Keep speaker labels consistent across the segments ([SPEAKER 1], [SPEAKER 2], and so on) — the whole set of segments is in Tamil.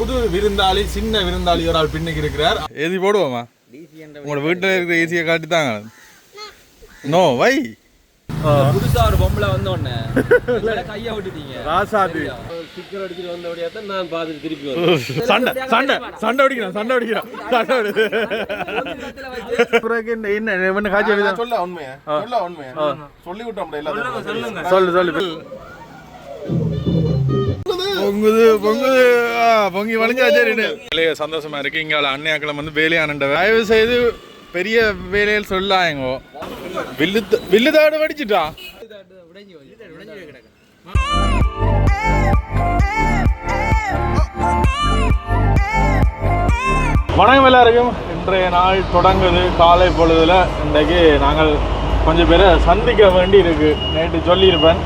[SPEAKER 1] புது விருந்தாளி சின்ன விருந்தாளி ஒரு ஆள் பின்னுக்கு இருக்கிறார். ஏசி போடுவோமா? உங்களோட வீட்டில் இருக்கிற ஏசியை காட்டி தாங்க. நோ வை
[SPEAKER 2] புதுசா ஒரு பொம்பளை வந்த உடனே கைய விட்டுட்டீங்க?
[SPEAKER 1] ராசாதி
[SPEAKER 2] ஸ்டிக்கர் அடிச்சுட்டு வந்தபடியா தான் நான் பார்த்துட்டு திருப்பி வந்தேன்.
[SPEAKER 1] சண்டை சண்டை சண்டை அடிக்கிறான் சண்டை அடிக்கிறான் சண்டை என்ன என்ன என்ன காட்சி
[SPEAKER 3] சொல்ல உண்மையா சொல்ல உண்மையா. சொல்லி விட்டோம்
[SPEAKER 1] சொல்லு சொல்லு. பொங்குது பொங்குது. ஆ, பொங்கி வளைஞ்சா சரி வேலையை சந்தோஷமா இருக்கு. இங்க அன்னையாக்களம் வந்து வேலையானண்ட தயவு செய்து பெரிய வேலையில் சொல்லாயங்கோ. வில்லு வில்லுதாடு வடிச்சிட்டா? வணக்கம் எல்லாருக்கும். இன்றைய நாள் தொடங்குது. காலை பொழுதுல இன்றைக்கு நாங்கள் கொஞ்சம் பேரை சந்திக்க வேண்டி இருக்கு நேற்று சொல்லியிருப்பேன்.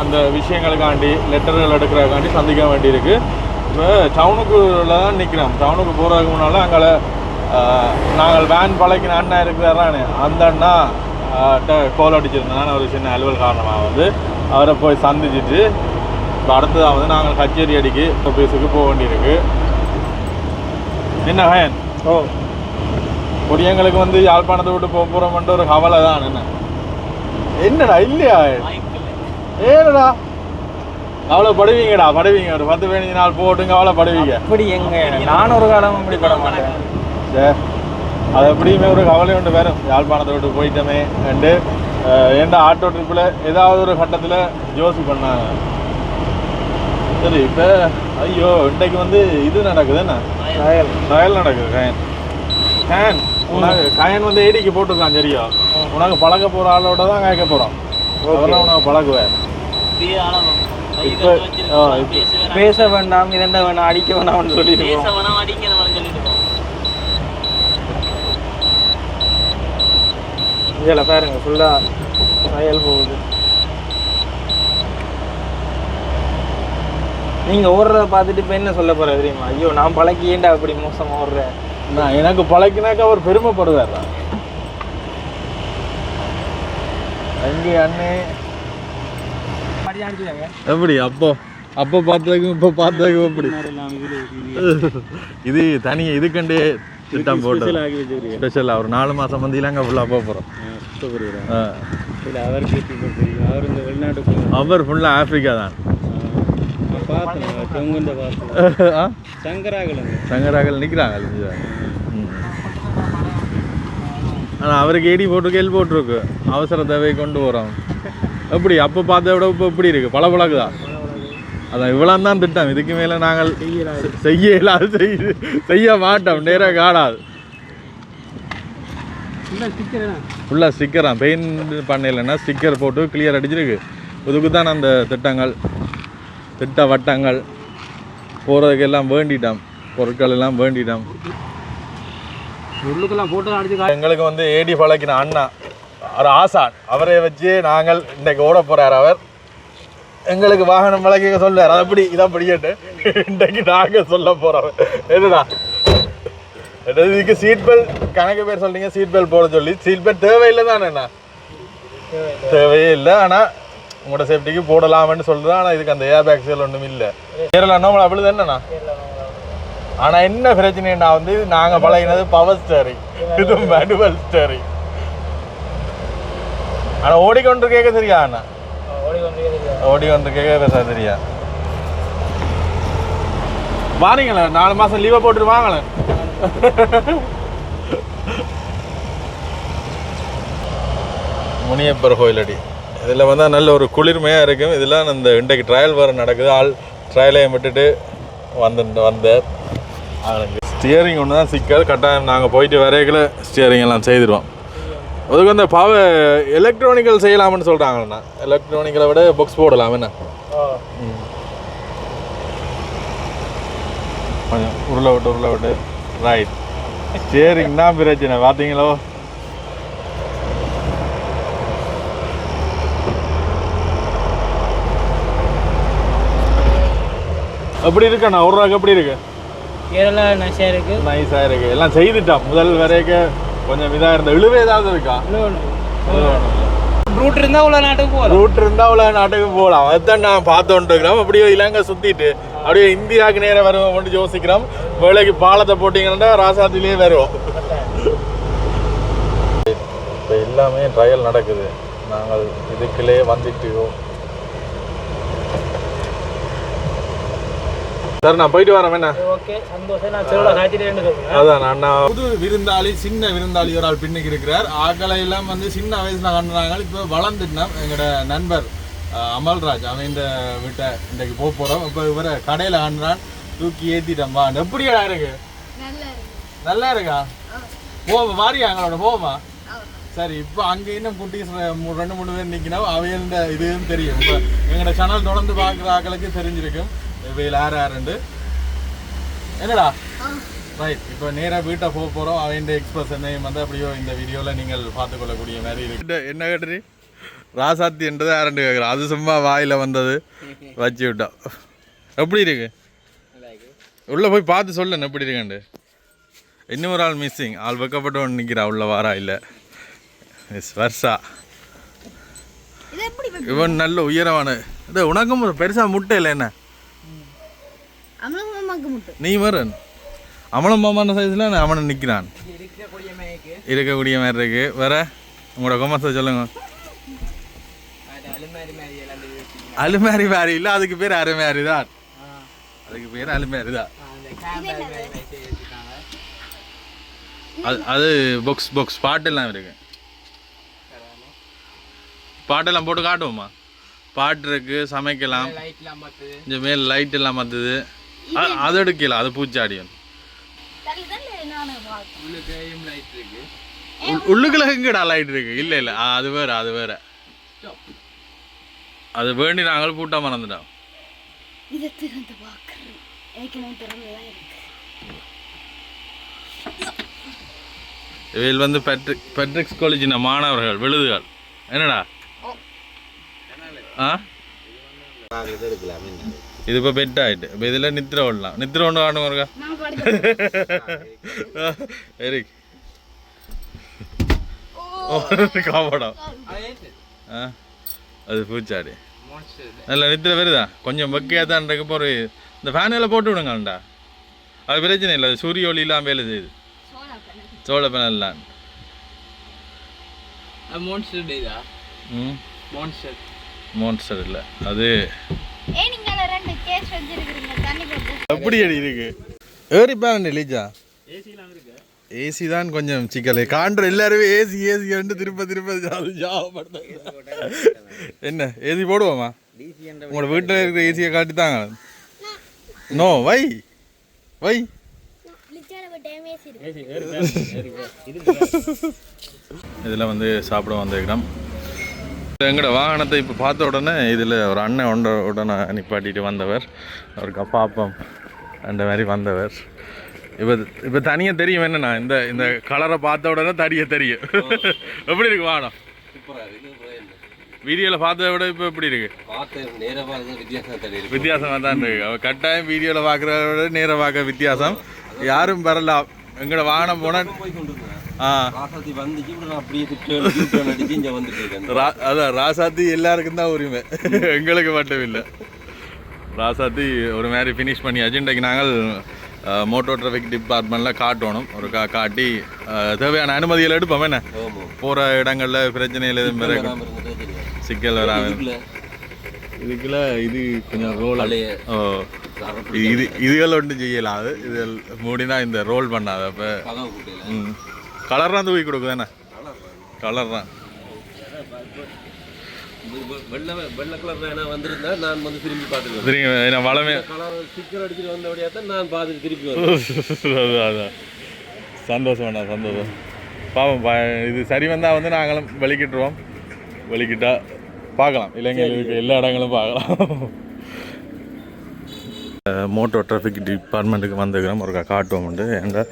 [SPEAKER 1] அந்த விஷயங்களுக்காண்டி லெட்டர்கள் எடுக்கிறதுக்காண்டி சந்திக்க வேண்டி இருக்கு இப்போ டவுனுக்குள்ள தான் நிற்கிறோம் டவுனுக்கு போகிறதுக்கு முன்னால் அங்கே நாங்கள் வேன் பழக்கின அண்ணா இருக்கிறாரானே அந்த அண்ணா கோல் அடிச்சிருந்தேன் ஒரு சின்ன அலுவல் காரணமாக வந்து அவரை போய் சந்திச்சுட்டு இப்போ அடுத்ததாக வந்து நாங்கள் கச்சேரி அடிக்கு ஆஃபீஸுக்கு போக வேண்டியிருக்கு. என்ன ஹயன்? ஓ. பொடியங்களுக்கு வந்து யாழ்ப்பாணத்தை விட்டு போக போகிறோம்ன்ற ஒரு கவலை தான் என்ன? என்னடா இல்லையா? ஏடா கவலைப்படுவீங்கடா படுவீங்க. ஒரு பத்து பதினஞ்சு நாள் போட்டு கவலைப்படுவீங்க.
[SPEAKER 2] அப்படி எங்க நான் ஒரு காலம் அப்படி பட மாட்டேன்.
[SPEAKER 1] சே அது எப்படியுமே ஒரு கவலை ஒன்று வரும் யாழ்ப்பாணத்தை விட்டு போயிட்டோமே. அண்டு ஏன்டா ஆட்டோ ட்ரிப்பில் ஏதாவது ஒரு கட்டத்தில் ஜோசி பண்ணாங்க சரி இப்போ ஐயோ இன்றைக்கு வந்து இது நடக்குது என்ன? ட்ரையல் நடக்குது கயன். கயன் உனக்கு கயன் வந்து ஏடிக்கு போட்டிருக்கான் சரியா உனக்கு பழக்க போகிற ஆளோட தான் கேட்க போகிறோம் அதெல்லாம் உனக்கு பழகுவேன் இப்போ
[SPEAKER 2] பேச வேண்டாம் இதென்ன வேணாம் அடிக்க வேணாம்னு சொல்லிட்டு இதில் பாருங்க ஃபுல்லாக வயல் போகுது. நீங்க ஓடுறத பார்த்துட்டு இப்போ என்ன சொல்ல போற தெரியுமா? ஐயோ நான் பழக்கி அப்படி மோசமா ஓடுறேன்
[SPEAKER 1] நான் எனக்கு பழக்கினாக்க அவர் பெருமைப்படுவார் அங்கே அண்ணே. எப்படி? அப்போ அப்போ பார்த்ததுக்கும் இப்போ பார்த்ததுக்கும் எப்படி? இது தனி இதுக்கண்டே திட்டம் போட்டு ஸ்பெஷலாக ஒரு நாலு மாதம் வந்து இலங்கை ஃபுல்லாக போக போகிறோம்
[SPEAKER 2] அவர் இந்த வெளிநாட்டுக்கு
[SPEAKER 1] அவர் ஃபுல்லாக ஆப்பிரிக்கா தான்?
[SPEAKER 2] சங்கராகலங்க.
[SPEAKER 1] சங்கராக்கள் நிற்கிறாங்க ஆனால் அவருக்கு ஏடி போட்டு கேள் போட்டிருக்கு. அவசர தேவை கொண்டு வரோம். எப்படி? அப்போ பார்த்த விட இப்போ எப்படி இருக்கு? பல பழகுதா அதான் இவ்வளோ தான் திட்டம். இதுக்கு மேலே நாங்கள் செய்ய இயலாது செய்ய செய்ய மாட்டோம். நேராக காணாது. ஃபுல்லாக ஸ்டிக்கரா பெயிண்ட் பண்ணலைன்னா ஸ்டிக்கர் போட்டு கிளியர் அடிச்சிருக்கு. இதுக்கு தான் அந்த திட்டங்கள். திட்ட வட்டங்கள். போகிறதுக்கு எல்லாம் வேண்டிட்டோம். பொருட்கள் எல்லாம் வேண்டிட்டோம்.
[SPEAKER 2] உள்ளுக்கெல்லாம் போட்டு அடிச்சு
[SPEAKER 1] எங்களுக்கு வந்து ஏடி பழக்கின அண்ணா ஒரு ஆசான். அவரை வச்சு நாங்கள் இன்னைக்கு ஓட போகிறார் அவர். எங்களுக்கு வாகனம் பழக்க சொல்லுவார். அது அப்படி இதான் படிக்கட்டு. இன்றைக்கு நாங்கள் சொல்ல போகிறோம் என்னடா? இதுக்கு சீட் பெல்ட் கணக்கு பேர் சொல்றீங்க சீட் பெல்ட் போட சொல்லி. சீட் பெல்ட் தேவையில்லை தானே என்ன தேவையே இல்லை. ஆனால் உங்களோட சேஃப்டிக்கு போடலாம்னு சொல்லுதான் ஆனால் இதுக்கு அந்த ஏர் பேக்ஸ் ஒன்றும் இல்லை. கேரளா நம்மள அப்படி தானேண்ணா ஆனா என்ன பிரச்சனைன்னா வந்து நாங்க பழகினது பவர் ஸ்டேரிங் இது மேனுவல் ஸ்டேரிங் ஆனால் ஓடிக்கொண்டு கேட்க தெரியா அண்ணா? ஓடிக்கொண்டு கேட்க பேச தெரியா? வாரீங்களே நாலு மாசம் லீவை போட்டு வாங்களேன் முனியப்பர் கோயிலடி இதில் வந்தால் நல்ல ஒரு குளிர்மையாக இருக்கும். இதெல்லாம் இந்த இன்றைக்கு ட்ரையல் வேறு நடக்குது. ஆள் ட்ரையலையும் விட்டுட்டு வந்து வந்தார். ஸ்டியரிங் ஒன்று தான் சிக்கல் கட்டாயம் நாங்கள் போயிட்டு வரைகளை ஸ்டியரிங் எல்லாம் செய்திருவோம் அதுக்கு அந்த பவ எலக்ட்ரானிக்கல் செய்யலாம்னு சொல்கிறாங்கண்ணா எலக்ட்ரானிக்கலை விட புக்ஸ் போடலாம் என்ன. கொஞ்சம் உருளை விட்டு உருளை விட்டு. ரைட் ஸ்டியரிங் தான் பிரச்சனை. பார்த்தீங்களோ எப்படி இருக்குண்ணா ஒரு ரூபாய்க்கு எப்படி இருக்கு?
[SPEAKER 2] கேரளா நஷா இருக்கு.
[SPEAKER 1] நைஸாக இருக்கு. எல்லாம் செய்துட்டான் முதல் வரைக்கும் கொஞ்சம் இதாக இருந்த. இழுவே ஏதாவது இருக்கா?
[SPEAKER 2] ரூட் இருந்தா உள்ள நாட்டுக்கு போகலாம்
[SPEAKER 1] ரூட் இருந்தா அவ்வளோ நாட்டுக்கு போகலாம் அதுதான் நான் பார்த்துட்டு இருக்கிறோம் அப்படியே இலங்கை சுற்றிட்டு அப்படியே இந்தியாவுக்கு நேரம் வருவோம் யோசிக்கிறோம். வேலைக்கு பாலத்தை போட்டிங்கன்னா ராசாத்திலேயே வருவோம். இப்போ எல்லாமே ட்ரையல் நடக்குது. நாங்கள் இதுக்குள்ளே வந்துட்டோம். சார் நான் போயிட்டு வரேன் என்ன
[SPEAKER 2] ஓகே. சந்தோஷம். நான்
[SPEAKER 1] அதான் நான் புது விருந்தாளி சின்ன விருந்தாளி ஒரு ஆள் பின்னுக்கு இருக்கிறார். ஆக்களை எல்லாம் வந்து சின்ன வயசுல கண்டுறாங்க. இப்போ வளர்ந்துட்டோம் எங்களோட நண்பர் அமல்ராஜ். அவன் இந்த வீட்டை இன்றைக்கு போக போகிறோம் இப்போ இவரை கடையில் காண்றான் தூக்கி ஏற்றிட்டோம் வா எப்படியா இருக்கு? நல்லா இருக்கா. போவோம் வாரியா எங்களோட போவோமா சரி இப்போ அங்கே இன்னும் குட்டீஸ் ரெண்டு மூணு பேர் நிற்கணும் அவையின் இதுவும் தெரியும். இப்போ எங்களோட சேனல் தொடர்ந்து பார்க்குற ஆக்களுக்கு தெரிஞ்சிருக்கும். இவையில் யார் யாருண்டு? என்னடா? ரைட் இப்போ நேராக வீட்டை போக போகிறோம் அவன் எக்ஸ்பிரஸ் என்னையும் வந்து அப்படியோ இந்த வீடியோவில் நீங்கள் பார்த்துக்கொள்ளக்கூடிய மாதிரி இருக்கு. என்ன கேட்டுரு ராசாத்தி என்றது யாருன்னு கேட்குறோம் அது சும்மா வாயில் வந்தது. வச்சு விட்டோம் எப்படி இருக்கு? உள்ளே போய் பார்த்து சொல்லு எப்படி இருக்குண்டு? இன்னும் ஒரு ஆள் மிஸ்ஸிங் ஆள் வைக்கப்பட்டு ஒன்று நிற்கிறா உள்ள வாரா இல்லை. மிஸ் வர்ஷா.
[SPEAKER 4] இது எப்படி
[SPEAKER 1] இவன் நல்ல உயரமான இது உனக்கும் பெருசாக முட்டை இல்லை என்ன? நீ வரன். அவனும் மாமான சைஸில் அவனை நிற்கிறான்
[SPEAKER 2] இருக்கக்கூடிய
[SPEAKER 1] மாதிரி இருக்கு. வேற உங்களோட கொமர்ஸை சொல்லுங்க.
[SPEAKER 2] அது அலுமாரி மாதிரி
[SPEAKER 1] இல்லை அதுக்கு பேர் அருமாரி தான். அதுக்கு பேர் அலுமாரி தான். அது அது பாக்ஸ் பாக்ஸ் பாட்டெல்லாம் இருக்கு. பாட்டெல்லாம் போட்டு காட்டுவோமா? பாட்டு இருக்கு சமைக்கலாம். இந்த மேல் லைட் எல்லாம் மற்றுது அது எடுக்கல அது உள்- உள்ளுக்குள்ள எங்கடா லைட் இருக்கு. இல்லை இல்லை அது வேற அது வேற. அது வேண்டி நாங்கள் பூட்டா மறந்துட்டோம்.
[SPEAKER 4] இதை திறந்து பார்க்கிறேன் ஏற்கனவே திறந்துதான் இருக்கு.
[SPEAKER 1] இவையில் வந்து பெட்ரிக் பெட்ரிக்ஸ் காலேஜின மாணவர்கள் விழுதுகள். என்னடா? ஆ? இது இப்போ பெட் ஆயிட்டு இப்போ இதில் நித்திர விடலாம் நித்திர ஒன்று காணும் இருக்கா எரிக் காப்படம் ஆ அது பூச்சாடி நல்ல நித்திர வருதா கொஞ்சம் வெக்கையாக தான் இருக்கு இப்போ ஒரு இந்த ஃபேனில் போட்டு விடுங்கண்டா அது பிரச்சனை இல்லை அது சூரிய ஒளியெல்லாம் வேலை செய்யுது சோழ பேனல்லாம்
[SPEAKER 2] மான்ஸ்டர் மான்ஸ்டர்
[SPEAKER 1] இல்லை அது எப்படி அடி இருக்கு. ஏறி பாருங்க லீஜா. ஏசி தான் கொஞ்சம் சிக்கல். காண்ற எல்லாருமே ஏசி ஏசி வந்து திரும்ப திரும்ப என்ன ஏசி போடுவோமா? உங்களோட வீட்டில் இருக்கிற ஏசியை காட்டி தாங்க. நோ வை. வை. இதில் வந்து சாப்பிட வந்த இடம். எங்களோட வாகனத்தை இப்போ பார்த்த உடனே இதில் ஒரு அண்ணன் ஒன்ற உடனே நிப்பாட்டிட்டு வந்தவர். அவருக்கு பாப்பம் அந்த மாதிரி வந்தவர். இப்போ இப்போ தனியாக தெரியும் என்னண்ணா இந்த இந்த கலரை பார்த்த உடனே தனியாக தெரியும். எப்படி இருக்கு வாகனம்? வீடியோவில் பார்த்ததை விட இப்போ எப்படி இருக்கு?
[SPEAKER 3] பார்த்து வித்தியாசம்
[SPEAKER 1] வித்தியாசமாக தான் இருக்கு. கட்டாயம் வீடியோவில் பார்க்குறத விட நேராக பார்க்க வித்தியாசம். யாரும் வரலாம் எங்களோட வாகனம் போனால்
[SPEAKER 3] ராசாத்தி வந்துச்சு நான் அப்படியே அடிச்சு இங்கே வந்துட்டு இருக்கேன்.
[SPEAKER 1] அதான் ராசாத்தி எல்லாருக்கும் தான் உரிமை. எங்களுக்கு மட்டும் இல்லை. ராசாத்தி ஒரு மாதிரி ஃபினிஷ் பண்ணியாச்சு இன்றைக்கு நாங்கள் மோட்டோ டிராஃபிக் டிபார்ட்மெண்ட்டில் காட்டணும். ஒரு கா காட்டி தேவையான அனுமதிகள் எடுப்போம். என்ன? போகிற இடங்களில் பிரச்சனைகள் எதுவும் பிறகு சிக்கல் வராமல்
[SPEAKER 3] இதுக்குள்ள
[SPEAKER 1] இது கொஞ்சம் ரோல் ஓ. இது இதுகள் ஒன்றும் செய்யலாம். அது இது மூடினா இந்த ரோல் பண்ணாது அப்போ. ம். தூக்கி கொடுக்கு தானே? கலர் தான்
[SPEAKER 3] வெள்ளை கலர் வேணா வந்திருந்தா நான் வந்து திரும்பி பார்த்துருவேன்
[SPEAKER 1] வளமே
[SPEAKER 3] கலர் ஸ்டிக்கர் அடிச்சுட்டு வந்தபடியாக தான் நான் பார்த்துட்டு திருப்பி
[SPEAKER 1] அதான், அதான். சந்தோஷம் பாவம் இது சரி வந்தால் வந்து நாங்களும் வெளிக்கிட்டுருவோம் வெளிக்கிட்டா பார்க்கலாம். இளைஞர்களுக்கு எல்லா இடங்களும் பார்க்கலாம். மோட்டோ டிராஃபிக் டிபார்ட்மெண்ட்டுக்கு வந்துக்கிறோம் ஒரு காட்டுவோம் உண்டு. ஏன்னா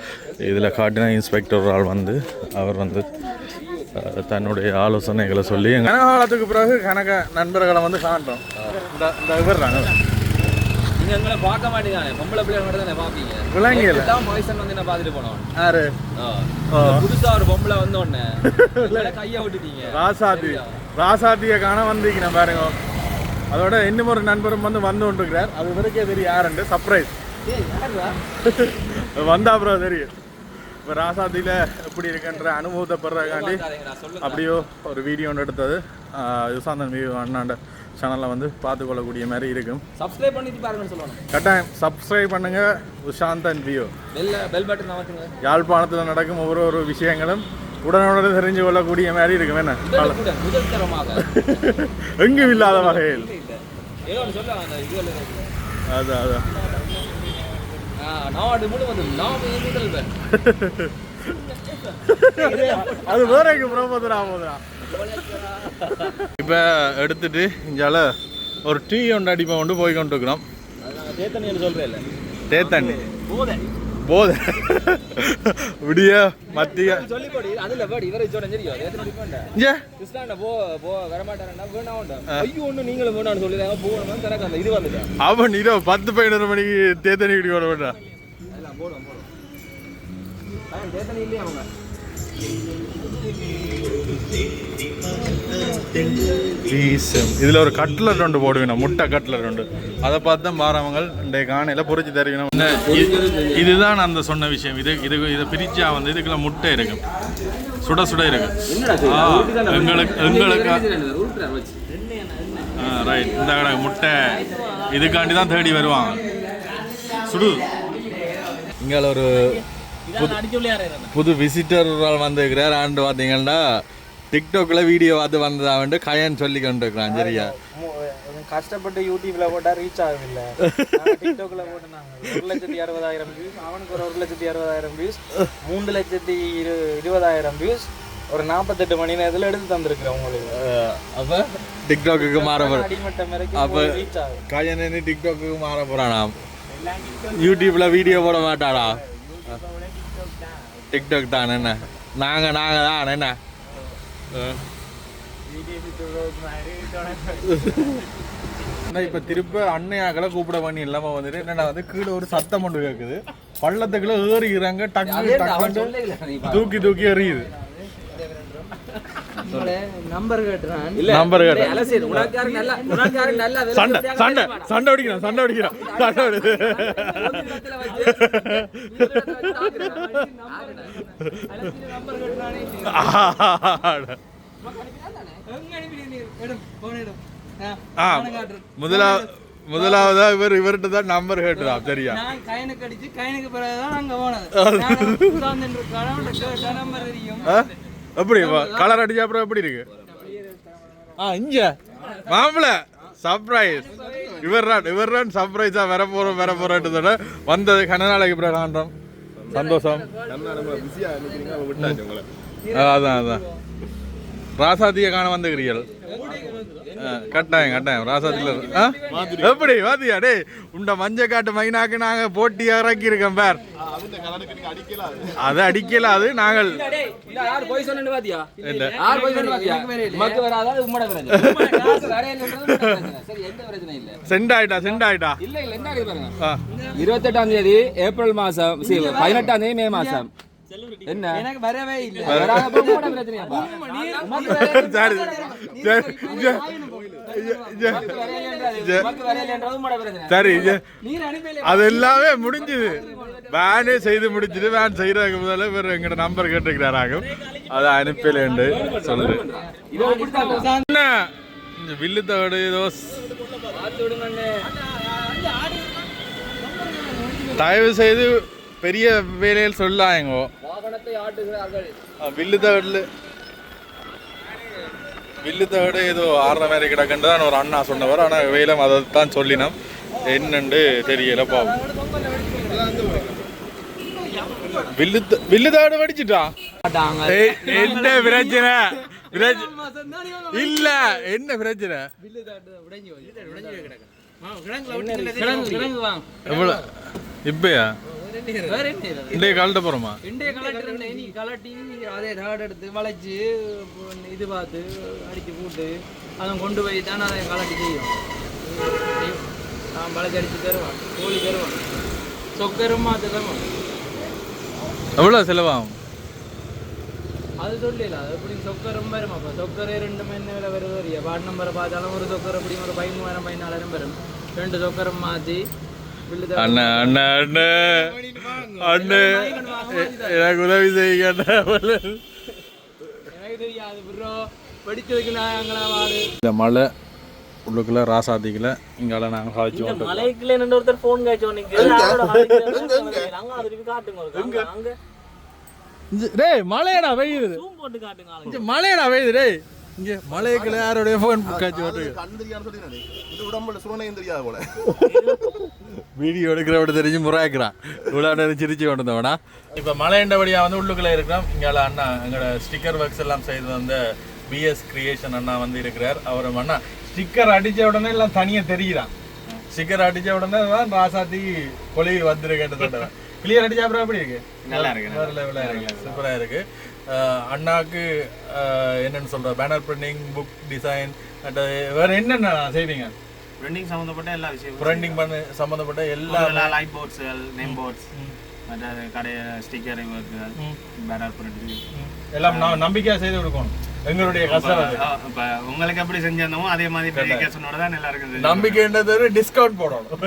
[SPEAKER 1] இதில் காட்டினா இன்ஸ்பெக்டர் ஒரு ஆள் வந்து அவர் வந்து தன்னுடைய ஆலோசனைகளை சொல்லி கனகாலத்துக்கு பிறகு கணக்க நண்பர்களை வந்து காட்டுறோம் இந்த இந்த இவர்
[SPEAKER 2] நீங்க எங்களை பார்க்க மாட்டீங்க பொம்பளை பிள்ளைங்க மட்டும் தானே பாப்பீங்க
[SPEAKER 1] விளங்கியல
[SPEAKER 2] தான் பாய்சன் வந்து என்ன பார்த்துட்டு போனோம்.
[SPEAKER 1] யாரு?
[SPEAKER 2] புதுசா ஒரு பொம்பளை வந்த உடனே கையை விட்டுட்டீங்க.
[SPEAKER 1] ராசாத்தி. ராசாத்தியை காண வந்திருக்கிறேன் பாருங்க. அதோட இன்னும் ஒரு நண்பரும் வந்து வந்து கொண்டிருக்கிறார். அது வரைக்கும் தெரியும். யாருண்டு சர்ப்ரைஸ் வந்தா அப்புறம் தெரியும். இப்போ ராசாத்தியில் எப்படி இருக்குன்ற அனுபவத்தை பெறக்காண்டி அப்படியோ ஒரு வீடியோ ஒன்று எடுத்தது. யுசாந்தன் வியூ அண்ணாண்ட சேனலில் வந்து பார்த்து கொள்ளக்கூடிய மாதிரி இருக்கும்.
[SPEAKER 2] சப்ஸ்கிரைப் பண்ணிட்டு பாருங்கன்னு சொல்லணும்.
[SPEAKER 1] கட்டாயம் சப்ஸ்கிரைப் பண்ணுங்க. Ushanthan view
[SPEAKER 2] bell bell button
[SPEAKER 1] யாழ்ப்பாணத்தில் நடக்கும் ஒவ்வொரு ஒரு விஷயங்களும் உடனுடன் தெரிஞ்சு கொள்ளக்கூடிய மாதிரி இருக்கும். என்ன?
[SPEAKER 2] முதல் தரமாக.
[SPEAKER 1] எங்கும் இல்லாத வகையில். அதான் அது வேற எங்க பிரபோதரா போதுரா இப்போ எடுத்துட்டு இங்கால ஒரு டீ ஒன்று அடிப்பை கொண்டு போய் கொண்டு இருக்கிறோம்
[SPEAKER 2] சொல்றேன் இல்ல
[SPEAKER 1] தேத்தண்ணி.
[SPEAKER 2] போதே.
[SPEAKER 1] விடிய மத்திய.
[SPEAKER 2] தேத்தனி இது வந்துட்டா?
[SPEAKER 1] அவன் இரவு பத்து பதினொரு மணிக்கு தேத்தண்ணி குடி வர வேண்டாம். இதில் ஒரு கட்லர் ரெண்டு போடுவேன் முட்டை கட்லர் ரெண்டு. அதை பார்த்து தான் பாரவங்கள் இன்றைய காணையில் பொறிச்சு தருவினோம் இதுதான் அந்த சொன்ன விஷயம். இது இது இதை பிரிச்சா வந்து இதுக்குள்ள முட்டை இருக்கும் சுட சுட இருக்கு. ஆ, எங்களுக்கு எங்களுக்கு ரைட் இந்த கடை முட்டை. இதுக்காண்டி தான் தேடி வருவாங்க. சுடு. இங்கே ஒரு புது விசிட்டர் வந்திருக்கிறார். ஆண்டு பார்த்தீங்கன்னா டிக்டாக்ல வீடியோ பார்த்து வந்ததாவன்ட்டு கயன் சொல்லி கொண்டு இருக்கிறான் சரியா?
[SPEAKER 2] கஷ்டப்பட்டு யூடியூப்ல போட்டா ரீச் ஆகவில்ல. டிக்டாக்ல போட்டுனாங்க. ஒரு லட்சத்தி அறுபதாயிரம் வியூஸ் அவனுக்கு ஒரு ஒரு லட்சத்தி அறுபதாயிரம் வியூஸ் மூன்று லட்சத்தி இரு இருபதாயிரம் வியூஸ் ஒரு நாற்பத்தெட்டு மணி நேரத்துல எடுத்து தந்திருக்கிறேன் உங்களுக்கு.
[SPEAKER 1] அப்போ டிக்டாக்கு மாற போற
[SPEAKER 2] அடிமட்டம்
[SPEAKER 1] அப்ப-
[SPEAKER 2] வரைக்கும் ரீச் ஆகும்
[SPEAKER 1] கயன் என்ன டிக்டாக்கு மாற போறானாம் யூடியூப்ல வீடியோ போட மாட்டாடா? டிக்டாக் தான் என்ன நாங்க நாங்க தான் என்ன அஹ். ஆனா இப்ப திருப்ப அன்னையாக்களை கூப்பிட பண்ணி இல்லாம வந்துட்டு என்னடா வந்து கீழே ஒரு சத்தம் ஒன்று கேக்குது. பள்ளத்துக்குள்ள ஏறிக்கிறாங்க டக்கு டக்கு தூக்கி தூக்கி எறியுது.
[SPEAKER 2] நம்பர் கேட்டுறான்.
[SPEAKER 1] நம்பர் கேட்டேன்
[SPEAKER 2] அலசிடு உனக்கு யாரு நல்லா உனக்கு யாரு நல்லா
[SPEAKER 1] சண்டை சண்டை சண்டை அடிக்கிறான் சண்டை அடிக்கிறான். சண்டை அடி ஆ, முதலாவது முதலாவதா இவர் இவர்கிட்ட தான் நம்பர் கேட்டுதான் சரியா?
[SPEAKER 5] நான் கயனுக்கு அடிச்சு கயனுக்கு பிறகுதான் அங்க போனது.
[SPEAKER 1] எப்படி கலர் அடிச்ச அப்புறம் எப்படி இருக்கு? ஆ இங்க. மாப்பிள சர்ப்ரைஸ் இவர் தான் இவர் தான் சர்ப்ரைஸா வர போறோம் வர போறோன்றதோட வந்தது கன நாளைக்கு பிறகு காண்றோம் சந்தோஷம். அதான் அதான். ராசாத்திய காண வந்துக்கிறீர்கள். கட்டாயம் கட்டாயம். ராசாத்தில? எப்படி? வாத்தியா டேய் உண்ட மஞ்ச காட்டு மைனாக்கு நாங்க போட்டி இறக்கி இருக்கோம் பேர். அதை அடிக்கல அது நாங்கள்
[SPEAKER 2] யார் போய் சொன்னு பாத்தியா?
[SPEAKER 1] இல்ல.
[SPEAKER 2] யார் போய் சொன்னு பாத்தியா? உமக்கு வராதா? அது உம்மட பிரச்சனை. காசு வரையலன்றது உம்மட பிரச்சனை. சரி எந்த பிரச்சனை இல்ல.
[SPEAKER 1] சென்ட் ஆயிட்டா சென்ட் ஆயிட்டா
[SPEAKER 2] இல்ல இல்ல என்ன ஆகுது பாருங்க.
[SPEAKER 1] ஆ.
[SPEAKER 2] இருபத்தெட்டாம் தேதி ஏப்ரல் மாசம் பதினெட்டாம் தேதி மே மாசம். என்ன?
[SPEAKER 5] எனக்கு வரவே இல்லை.
[SPEAKER 1] சரி அது எல்லாமே முடிஞ்சுது. வேனே செய்து முடிச்சுட்டு வேன் செய்யறதுக்கு முதல்ல இவர் எங்கிட்ட நம்பர் கேட்டுக்கிறாராகும் அதை
[SPEAKER 2] இது இப்படித்தான்
[SPEAKER 1] என்ன? இந்த வில்லு தகடு ஏதோ தயவு செய்து பெரிய வேலையில் சொல்லாயங்கோ.
[SPEAKER 2] வாகனத்தை ஆட்டுகிறார்கள்.
[SPEAKER 1] வில்லு தகடுல வில்லு தகடு ஏதோ ஆடுற மாதிரி கிடக்குன்னு ஒரு அண்ணா சொன்னவர். ஆனால் வேலம் அதை தான் சொல்லினோம். என்னண்டு தெரியல பாவம். வில்லு த- வில்லு தகடு வடிச்சிட்டா? ஏய், என்ன பிரச்சனை? பிரச்ச- இல்ல என்ன பிரச்சனை? இப்பயா? இன்றைய கழட்ட போறோமா?
[SPEAKER 5] ரெண்டே கலட்டி ரெண்டே நீ கலட்டி அதே தாட் எடுத்து வளைச்சு இது பார்த்து அடிச்சு போட்டு அதை கொண்டு போய் தான் அதை கலட்டி செய்யும். நான் வளைச்சு அடிச்சு தருவான் கோழி தருவான். சொக்கரும் மாத்து தருவான்.
[SPEAKER 1] எவ்வளவு செலவாகும்?
[SPEAKER 5] அது சொல்லல அது எப்படி சொக்கரம் வரும் அப்போ சொக்கரே ரெண்டு மணி நேரம் வருது வரையா வார்டு நம்பரை பார்த்தாலும் ஒரு சொக்கர் எப்படி ஒரு பதிமூவாயிரம் பதினாலாயிரம் வரும் ரெண்டு சொக்கரம் மாற்றி பில்லு
[SPEAKER 1] அண்ணா அண்ணா அண்ணா அண்ணே எனக்கு உதவி செய்யுங்க
[SPEAKER 5] எனக்கு தெரியாது ப்ரோ படிச்சதுக்கு நாங்களா வாடு
[SPEAKER 1] இந்த மலை உள்ளுக்குள்ள ராசாத்திக்கல இங்கால நாங்கள் காய்ச்சி வந்துட்டோம்
[SPEAKER 6] மலைக்குள்ள நின்று ஒருத்தர் போன் காய்ச்சோம் நீங்க காட்டுங்க
[SPEAKER 1] டேய் மலையடா பெய்யுது. இங்க மலையடா பெய்யுது டேய். இங்க மலைக்குள்ள யாரோடைய
[SPEAKER 3] கண் தெரியான்னு சொல்லி இது உடம்புல சுரணையும் தெரியாது போல.
[SPEAKER 1] வீடியோ எடுக்கிறவட தெரிஞ்சு முறாக்கிறான் இவ்வளோ நேரம் சிரிச்சு கொண்டவனா இப்போ மலையண்டபடியாக வந்து உள்ளுக்குள்ளே இருக்கிறோம். இங்கால அண்ணா எங்களோட ஸ்டிக்கர் ஒர்க்ஸ் எல்லாம் செய்து வந்த பிஎஸ் கிரியேஷன் அண்ணா வந்து இருக்கிறார். அவர் அண்ணா ஸ்டிக்கர் அடித்த உடனே எல்லாம் தனியாக தெரியுறான் ஸ்டிக்கர் அடித்த உடனே தான் ராசாத்தி கொலி வந்துருக்கேன் கிளியர் அடிச்சா அப்புறம் எப்படி இருக்கு? நல்லா இருக்கு வேற லெவலாக இருக்கு. சூப்பராக இருக்கு. அண்ணாக்கு என்னன்னு சொல்ற? பேனர் பிரிண்டிங் புக் டிசைன் வேற என்னென்ன செய்வீங்க?
[SPEAKER 7] பிரிண்டிங் சம்மந்தப்பட்ட எல்லா விஷயமும்
[SPEAKER 1] பிரிண்டிங் பண்ண சம்மந்தப்பட்ட எல்லா
[SPEAKER 7] லைட் போர்ட்ஸ்கள் நேம் போர்ட்ஸ் மற்ற கடை ஸ்டிக்கர் ஒர்க்குகள் பேனர் பிரிண்ட்
[SPEAKER 1] எல்லாம் நான் நம்பிக்கையா செய்து கொடுக்கணும். எங்களுடைய கஷ்டம்
[SPEAKER 7] உங்களுக்கு எப்படி செஞ்சிருந்தோமோ அதே மாதிரி பெரிய கேஷனோட தான் எல்லாருக்கும் செஞ்சு
[SPEAKER 1] நம்பிக்கைன்றது டிஸ்கவுண்ட் போடணும்.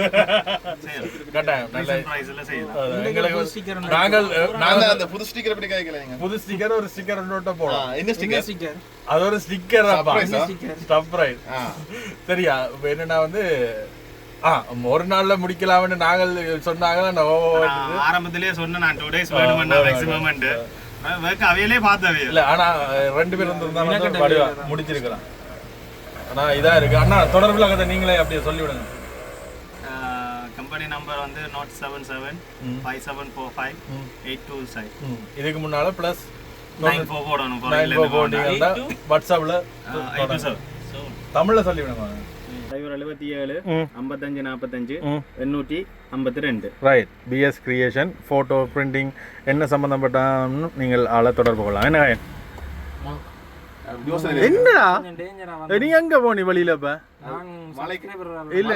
[SPEAKER 1] கட்டாயம் நல்ல
[SPEAKER 7] ப்ரைஸில் செய்யலாம்
[SPEAKER 1] எங்களுக்கு நாங்கள் நாங்கள்
[SPEAKER 3] அந்த புது ஸ்டிக்கர் எப்படி கேட்கல நீங்க
[SPEAKER 1] புது ஸ்டிக்கர் ஒரு ஸ்டிக்கர் நோட்ட
[SPEAKER 3] ஆ,
[SPEAKER 1] போடும்
[SPEAKER 3] என்ன ஸ்டிக்கர்
[SPEAKER 1] அது ஒரு ஸ்டிக்கர்? சர்ப்ரைஸ். சரியா இப்ப என்னன்னா வந்து ஒரு நாள்ல முடிக்கலாம்னு நாங்கள் சொன்னாங்க
[SPEAKER 7] ஆரம்பத்திலேயே சொன்னேன் நான் டூ டேஸ் வேணுமெண்டா மேக்ஸிமம் அவையிலே பார்த்தவே
[SPEAKER 1] இல்ல ஆனா ரெண்டு பேர் இருந்திருந்தாலும் வடிவா முடிச்சிருக்கலாம் ஆனா இதா இருக்கு. அண்ணா தொடர்புல கதை நீங்களே அப்படியே சொல்லிவிடுங்க.
[SPEAKER 7] கம்பெனி நம்பர் வந்து nought seven seven five seven four five eight two
[SPEAKER 1] ம். இதுக்கு முன்னால பிளஸ்
[SPEAKER 7] நைன் ஃபோர் போடணும் செவன்
[SPEAKER 1] தமிழ்ல சொல்லிவிடுங்க.
[SPEAKER 7] சைபர் எழுபத்தி ஏழு ஐம்பத்தஞ்சு நாற்பத்தஞ்சு எண்ணூற்றி ஐம்பத்தி ரெண்டு.
[SPEAKER 1] Right PS creation photo printing என்ன சம்பந்தப்பட்டான்னு நீங்கள் ஆளை தொடர்பு கொள்ளலாம். என்ன என்னடா? நீ எங்க போனி வழியில இப்ப
[SPEAKER 2] நான்
[SPEAKER 3] மலைக்கு
[SPEAKER 1] இல்ல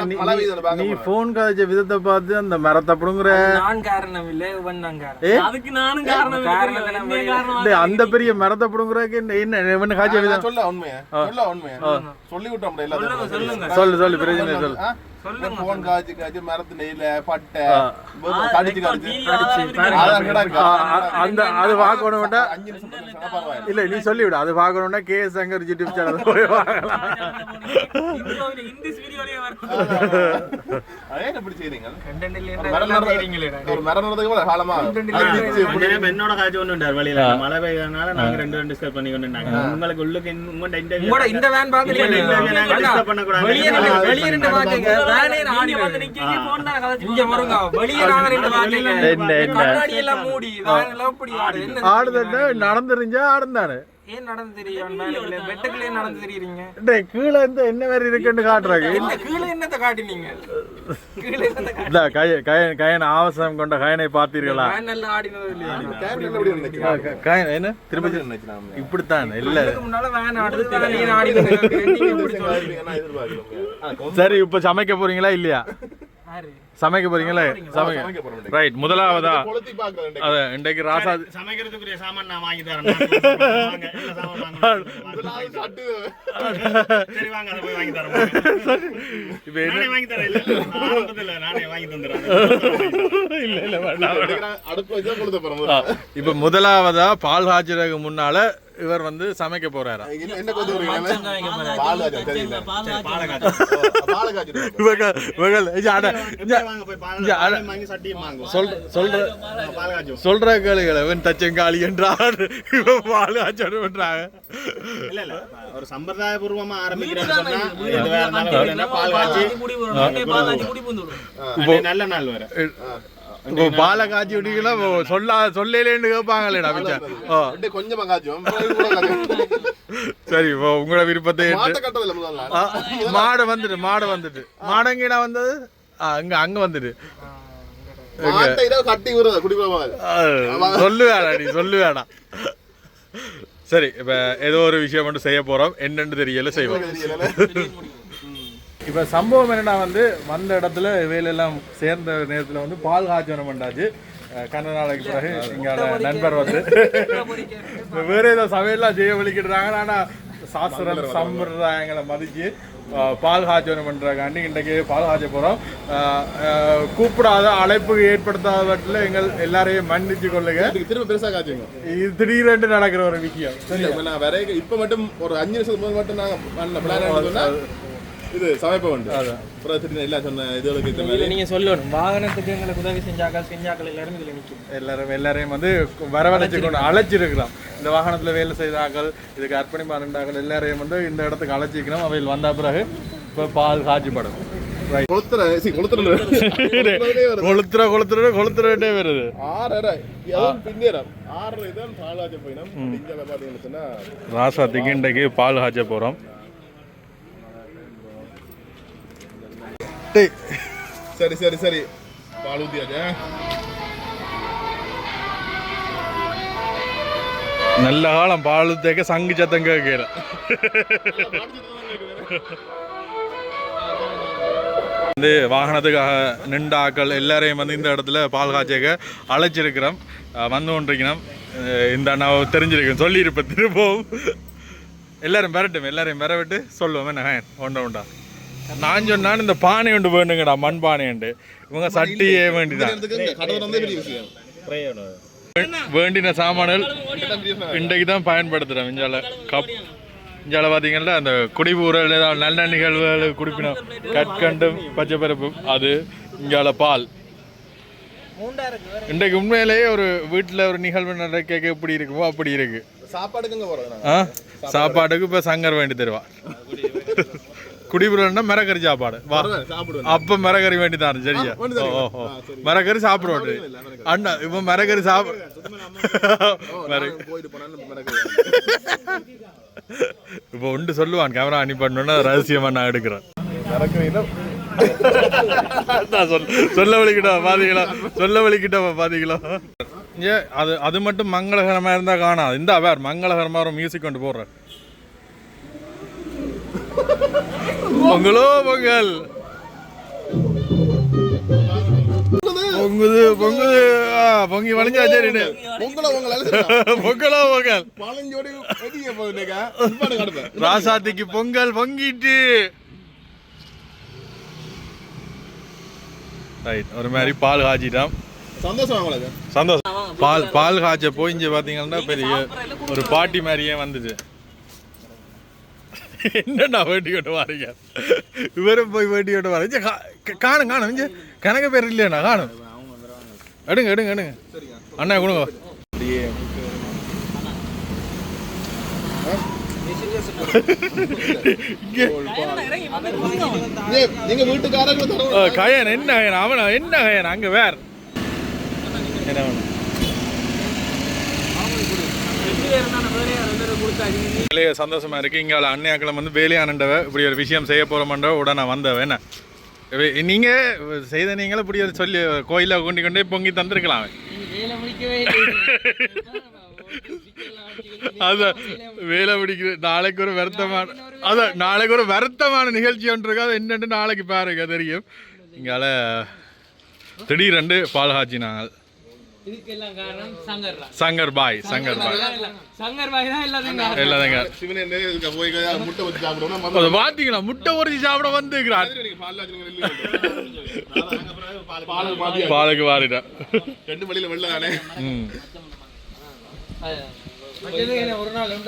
[SPEAKER 1] நீ. போன் கதைச்ச விதத்தை பார்த்து அந்த மரத்தை பிடுங்குற. அந்த பெரிய மரத்தை பிடுங்குறதுக்கு என்ன என்ன காய்ச்ச விதம்?
[SPEAKER 3] சொல்ல உண்மையா. சொல்ல உண்மையா. சொல்லி விட்டோம் எல்லாத்தையும்
[SPEAKER 2] சொல்லுங்க
[SPEAKER 1] சொல்லு சொல்லு பிரச்சனை சொல்லு.
[SPEAKER 3] போன் காய்ச்சி காய்ச்சி மரத்து நெய்ல பட்டை கடிச்சு கடிச்சு
[SPEAKER 1] அந்த அது
[SPEAKER 3] அஞ்சு நிமிஷம்
[SPEAKER 1] இல்ல நீ சொல்லிவிடு அது கே சங்கர் யூடியூப் சேனல் போய்
[SPEAKER 7] என்னோட காய்ச்சி ஒன்று உண்டார் வழியில. மழை பெய்யறதுனால நாங்க ரெண்டு டிஸ்கஸ் பண்ணி கொண்டு உங்களுக்கு உள்ளுக்கு
[SPEAKER 2] இந்த வேன்
[SPEAKER 7] disturb பண்ணக்கூடாது.
[SPEAKER 6] நீங்க
[SPEAKER 2] ஆடி
[SPEAKER 6] வந்து நிக்கீங்க, phone தானே கதைச்சு
[SPEAKER 2] இங்க பாருங்க வெளியே நாங்க நின்று பாக்குங்க
[SPEAKER 1] என்ன, என்ன?
[SPEAKER 2] கண்ணாடி எல்லாம் மூடி வேன் எல்லாம் இப்படி ஆடு என்ன
[SPEAKER 1] ஆடுதண்டா நடந்துருந்தா ஆடுந்தானு
[SPEAKER 2] ஏன் நடந்து தெரியும் வேனுக்குள்ள வெட்டுக்குள்ளே நடந்து தெரியுறீங்க?
[SPEAKER 1] டேய் கீழே இருந்து என்ன மாதிரி இருக்குன்னு காட்டுறாங்க?
[SPEAKER 2] என்ன கீழே என்னத்தை காட்டினீங்க? கீழே என்னத்தை காட்டி
[SPEAKER 1] இந்த கய கயன் கயன் ஆவசம் கொண்ட கயனை பார்த்தீர்களா?
[SPEAKER 2] ஆடினது இல்லையா?
[SPEAKER 1] க- கயன் என்ன?
[SPEAKER 3] நினைக்கிறேன்
[SPEAKER 1] இப்படித்தான்? இல்ல.
[SPEAKER 2] இதுக்கு முன்னால வேன் ஆடுது வேன் ஆடினது நீங்க எப்படி சொல்றீங்க?
[SPEAKER 3] எதிர்பார்க்கிறோம்
[SPEAKER 1] சரி இப்ப சமைக்க போறீங்களா இல்லையா?
[SPEAKER 2] யாரு?
[SPEAKER 1] சமைக்க போறீங்களா? சமைக்க. ரைட் முதலாவதா. அத இன்றைக்கு ராசா
[SPEAKER 7] சமைக்கிறதுக்குரிய சாமான் நான் வாங்கி தரேன்.
[SPEAKER 1] இப்ப முதலாவதா பால் காய்ச்சறதுக்கு முன்னால இவர் வந்து சமைக்க போறாரா?
[SPEAKER 3] காய்ச்சல்
[SPEAKER 1] சொல்ற கேளுகளை இவன் தச்சங்காளி என்றார் இவன் பால்
[SPEAKER 7] இல்ல இல்ல ஒரு சம்பிரதாய பூர்வமா.
[SPEAKER 6] அப்படியே
[SPEAKER 7] நல்ல நாள்
[SPEAKER 1] இப்போ பாலை காய்ச்சி விட்டீங்களா சொல்ல சொல்லலேன்னு கேட்பாங்களேடா மிச்சம்.
[SPEAKER 3] கொஞ்சமா காய்ச்சுவோம்.
[SPEAKER 1] சரி உங்களோட விருப்பத்தை மாடு வந்துட்டு மாடு வந்துட்டு. மாடங்கீடா வந்தது? அங்க அங்க வந்துட்டு. சொல்லுவேடா நீ சொல்லுவேடா. சரி இப்ப ஏதோ ஒரு விஷயம் மட்டும் செய்ய போறோம். என்னன்னு தெரியல செய்வோம். இப்ப சம்பவம் என்னன்னா வந்து வந்த இடத்துல வேலையெல்லாம் சேர்ந்த நேரத்துல வந்து பால் காய்ச்சனம் பண்ணாச்சு கண்ண நாளைக்கு பிறகு இங்கே நண்பர் வந்து. இப்ப வேற ஏதோ சமையல்லாம் செய்ய வலிக்கிடுறாங்க ஆனால் சாஸ்திரம் சம்பிரதாயங்களை மதிச்சு பால் காய்ச்சணும் பண்ணுறாக்காண்டி இன்றைக்கு பால் காய்ச்ச போகிறோம் கூப்பிடாத அழைப்பு ஏற்படுத்தாதவற்றில் எங்கள் எல்லாரையும் மன்னிச்சு கொள்ளுங்க.
[SPEAKER 3] திரும்ப பெருசா காய்ச்சுங்க.
[SPEAKER 1] இது திடீரென்று நடக்கிற ஒரு விஷயம்.
[SPEAKER 3] நான் வரைய இப்ப மட்டும் ஒரு அஞ்சு நிமிஷத்துக்கு முதல் மட்டும் நாங்க பண்ண பிளான் சொன்னா இது சமைப்ப வந்து அப்புறம் திடீர்னு எல்லாம் சொன்ன இதுகளுக்கு இந்த மாதிரி.
[SPEAKER 2] நீங்கள் சொல்லணும். வாகனத்துக்கு எங்களுக்கு உதவி செஞ்சாக்கள் செஞ்சாக்கள் எல்லாரும் இதில் நிற்கும்.
[SPEAKER 1] எல்லாரும் எல்லாரையும் வந்து வரவழைச்சு கொண்டு அழைச்சிருக்கிறோம். இந்த வாகனத்தில் வேலை செய்தாக்கள் இதுக்கு அர்ப்பணிமா ரெண்டாக்கள் எல்லாரையும் வந்து இந்த இடத்துக்கு அழைச்சிக்கணும். அவையில் வந்த பிறகு இப்போ பால் காய்ச்சிப்படும்.
[SPEAKER 3] கொளுத்துற சி கொளுத்துற
[SPEAKER 1] கொளுத்துற கொளுத்துற கொளுத்துறே வருது.
[SPEAKER 3] ஆறரை
[SPEAKER 1] ராசாத்திக்கு இன்றைக்கு பால் காய்ச்ச போகிறோம்
[SPEAKER 3] சரி சரி சரி பால் ஊத்தியாச்சா
[SPEAKER 1] நல்ல காலம் பால் தேக்க சங்கு சத்தம் கேட்கல வந்து வாகனத்துக்காக நின்ற ஆக்கள் எல்லாரையும் வந்து இந்த இடத்துல பால் காய்ச்சக்க அழைச்சிருக்கிறோம் வந்து கொண்டிருக்கிறோம் இந்த அண்ணா தெரிஞ்சிருக்கேன் சொல்லியிருப்பேன் திரும்பவும் எல்லாரும் பெறட்டும் எல்லாரையும் பெறவிட்டு சொல்லுவோம் என்ன ஒன்றா உண்டா நான் சொன்னான் இந்த பானை உண்டு வேண்டுங்கடா மண் பானை உண்டு. இவங்க சட்டியே வேண்டிதான் வேண்டின சாமான்கள் இன்றைக்கு தான் பயன்படுத்துகிறோம் இஞ்சால கப் இஞ்சால பார்த்தீங்கன்னா அந்த குடிபூரல் ஏதாவது நல்ல நிகழ்வுகள் குடிப்பினோம். கற்கண்டும் பச்சைப்பருப்பும் அது இஞ்சால பால். இன்றைக்கு உண்மையிலேயே ஒரு வீட்டில் ஒரு நிகழ்வு நடக்க எப்படி இருக்குமோ அப்படி இருக்கு. ஆ? சாப்பாட்டுக்கு இப்போ சங்கர் வேண்டி தருவா குடிபுரம்னா மிரக்கறி சாப்பாடு. வா. அப்ப மிரக்கறி வேண்டி தான் சரியா?
[SPEAKER 3] ஒண்ணு தருவீங்க.
[SPEAKER 1] ஓ, ஓ.
[SPEAKER 3] ஆ, சரி.
[SPEAKER 1] மிரக்கறி சாப்பிடுவோம் அண்ணா இப்போ மிரக்கறி சாப்பிட இப்போ உண்டு சொல்லுவான் கேமரா அனி பண்ணணும்னா ரகசியமா நான் எடுக்கிறேன். சொல்ல வலிக்கிட்டா பாத்தீங்களா? சொல்ல வலிக்கிட்டா பாத்தீங்களா? ஏ அது அது மட்டும் மங்களகரமா இருந்தா காணாது. இந்த வேற மங்களகரமா ஒரு மியூசிக் கொண்டு போடுறேன். பொங்கலோ பொங்கல். பொங்குது. பொங்குது பொங்கி வளைஞ்சா சரி
[SPEAKER 3] உங்களை உங்களால
[SPEAKER 1] பொங்கலோ பொங்கல்
[SPEAKER 3] இப்பாடு கடப்பேன்
[SPEAKER 1] ராசாத்திக்கு பொங்கல் பொங்கிட்டு. ரைட் ஒரு மாதிரி பால் காய்ச்சிட்டான்.
[SPEAKER 3] சந்தோஷம்
[SPEAKER 1] பால் பால் காய்ச்ச போய் இங்க பாத்தீங்கன்னா பெரிய ஒரு பாட்டி மாதிரியே வந்துச்சு என்னடா வேட்டி கொண்டு வரீங்க? இவரும் போய் வேட்டி கொண்டு வர இங்க கா- கா- காணும் காணும். இங்க கணக்கு பேர் இல்லையாண்ணா? காணும். எடுங்க எடுங்க எடுங்க. அண்ணா கொடுங்க. அப்படியே என்ன கயன்? அவனா என்ன கயன்? அங்க வேற என்ன வெளியே சந்தோஷமா இருக்கு. இங்கால அன்னையாக்களம் வந்து வேலையானண்டவ இப்படி ஒரு விஷயம் செய்ய போறோம்ன்ற உடனே வந்தவ. என்ன? நீங்கள் நீங்க செய்த நீங்களும் இப்படி ஒரு சொல்லி கோயில கொண்டு கொண்டே பொங்கி தந்திருக்கலாம். அதான் வேலை பிடிக்குது நாளைக்கு ஒரு வருத்தமான அதான் நாளைக்கு ஒரு வருத்தமான நிகழ்ச்சி ஒன்று இருக்கு. அது என்னன்னு நாளைக்கு பாருங்க தெரியும். இங்கால திடீரெண்டு பால் நாங்கள்
[SPEAKER 5] இதுக்கெல்லாம் காரணம் சங்கர்
[SPEAKER 1] பாய் சங்கர் பாய்.
[SPEAKER 5] சங்கர் பாய் தான் எல்லாத்தையும்
[SPEAKER 3] சிவனே போய் முட்டை வச்சு சாப்பிடுவோம்
[SPEAKER 1] அதை முட்டை உரிச்சு சாப்பிட
[SPEAKER 3] மாதிரி
[SPEAKER 1] பாலுக்கு வாரிட்டா
[SPEAKER 3] ரெண்டு தானே?
[SPEAKER 5] ஒரு நாள்.